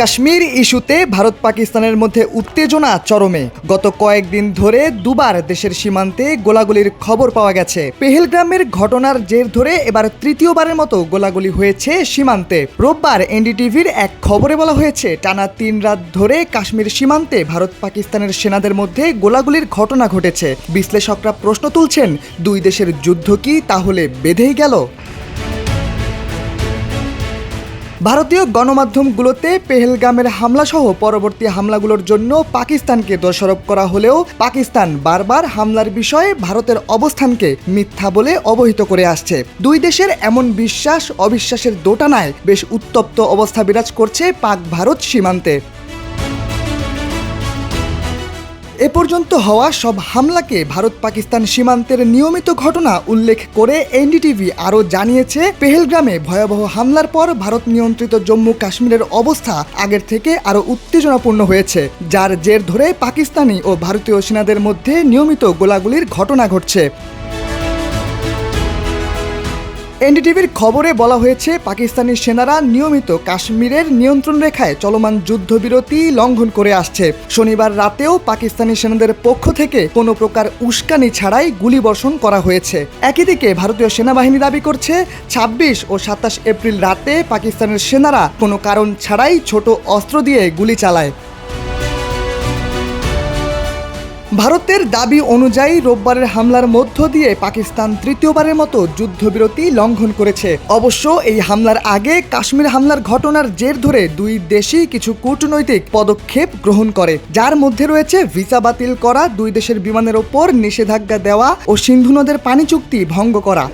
কাশ্মীর ইস্যুতে ভারত পাকিস্তানের মধ্যে উত্তেজনা চরমে। গত কয়েকদিন ধরে দুবার দেশের সীমান্তে গোলাগুলির খবর পাওয়া গেছে। পেহেলগ্রামের ঘটনার জের ধরে এবার তৃতীয়বারের মতো গোলাগুলি হয়েছে সীমান্তে। রোববার এনডিটিভির এক খবরে বলা হয়েছে, টানা তিন রাত ধরে কাশ্মীর সীমান্তে ভারত পাকিস্তানের সেনাদের মধ্যে গোলাগুলির ঘটনা ঘটেছে। বিশ্লেষকরা প্রশ্ন তুলছেন, দুই দেশের যুদ্ধ কি তাহলে বেঁধেই গেল? ভারতীয় গণমাধ্যমগুলোতে পেহেলগামের হামলাসহ পরবর্তী হামলাগুলোর জন্য পাকিস্তানকে দোষারোপ করা হলেও পাকিস্তান বারবার হামলার বিষয়ে ভারতের অবস্থানকে মিথ্যা বলে অবহিত করে আসছে। দুই দেশের এমন বিশ্বাস, অবিশ্বাসের দোটানায় বেশ উত্তপ্ত অবস্থা বিরাজ করছে পাক ভারত সীমান্তে। এ পর্যন্ত হওয়া সব হামলাকে ভারত পাকিস্তান সীমান্তের নিয়মিত ঘটনা উল্লেখ করে এনডিটিভি আরও জানিয়েছে, পেহেলগ্রামে ভয়াবহ হামলার পর ভারত নিয়ন্ত্রিত জম্মু কাশ্মীরের অবস্থা আগের থেকে আরও উত্তেজনাপূর্ণ হয়েছে, যার জের ধরে পাকিস্তানি ও ভারতীয় সেনাদের মধ্যে নিয়মিত গোলাগুলির ঘটনা ঘটছে। এনডিটিভির খবরে বলা হয়েছে, পাকিস্তানি সেনারা নিয়মিত কাশ্মীরের নিয়ন্ত্রণ রেখায় চলমান যুদ্ধবিরতি লঙ্ঘন করে আসছে। শনিবার রাতেও পাকিস্তানি সেনাদের পক্ষ থেকে কোনো প্রকার উস্কানি ছাড়াই গুলিবর্ষণ করা হয়েছে। একই দিকে ভারতীয় সেনাবাহিনী দাবি করছে ২৬ ও সাতাশ এপ্রিল রাতে পাকিস্তানের সেনারা কোনো কারণ ছাড়াই ছোট অস্ত্র দিয়ে গুলি চালায়। ভারতের দাবি অনুযায়ী রোববারের হামলার মধ্য দিয়ে পাকিস্তান তৃতীয়বারের মতো যুদ্ধবিরতি লঙ্ঘন করেছে। অবশ্য এই হামলার আগে কাশ্মীর হামলার ঘটনার জের ধরে দুই দেশই কিছু কূটনৈতিক পদক্ষেপ গ্রহণ করে। যার মধ্যে রয়েছে ভিসা বাতিল করা, দুই দেশের বিমানের ওপর নিষেধাজ্ঞা দেওয়া ও সিন্ধু নদের পানি চুক্তি ভঙ্গ করা।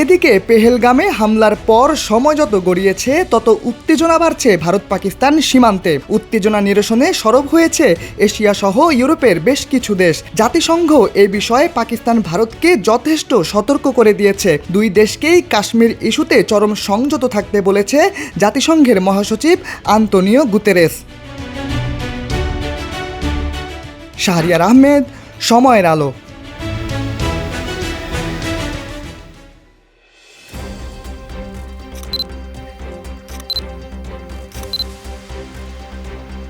এদিকে পেহেলগামে হামলার পর সময় যত গড়িয়েছে, তত উত্তেজনা বাড়ছে ভারত পাকিস্তান সীমান্তে। উত্তেজনা নিরসনে সরব হয়েছে এশিয়া সহ ইউরোপের বেশ কিছু দেশ। জাতিসংঘ এ বিষয়ে পাকিস্তান ভারতকে যথেষ্ট সতর্ক করে দিয়েছে। দুই দেশকেই কাশ্মীর ইস্যুতে চরম সংযত থাকতে বলেছে জাতিসংঘের মহাসচিব আন্তনিও গুতেরেস। শাহরিয়ার আহমেদ, সময়ের আলো।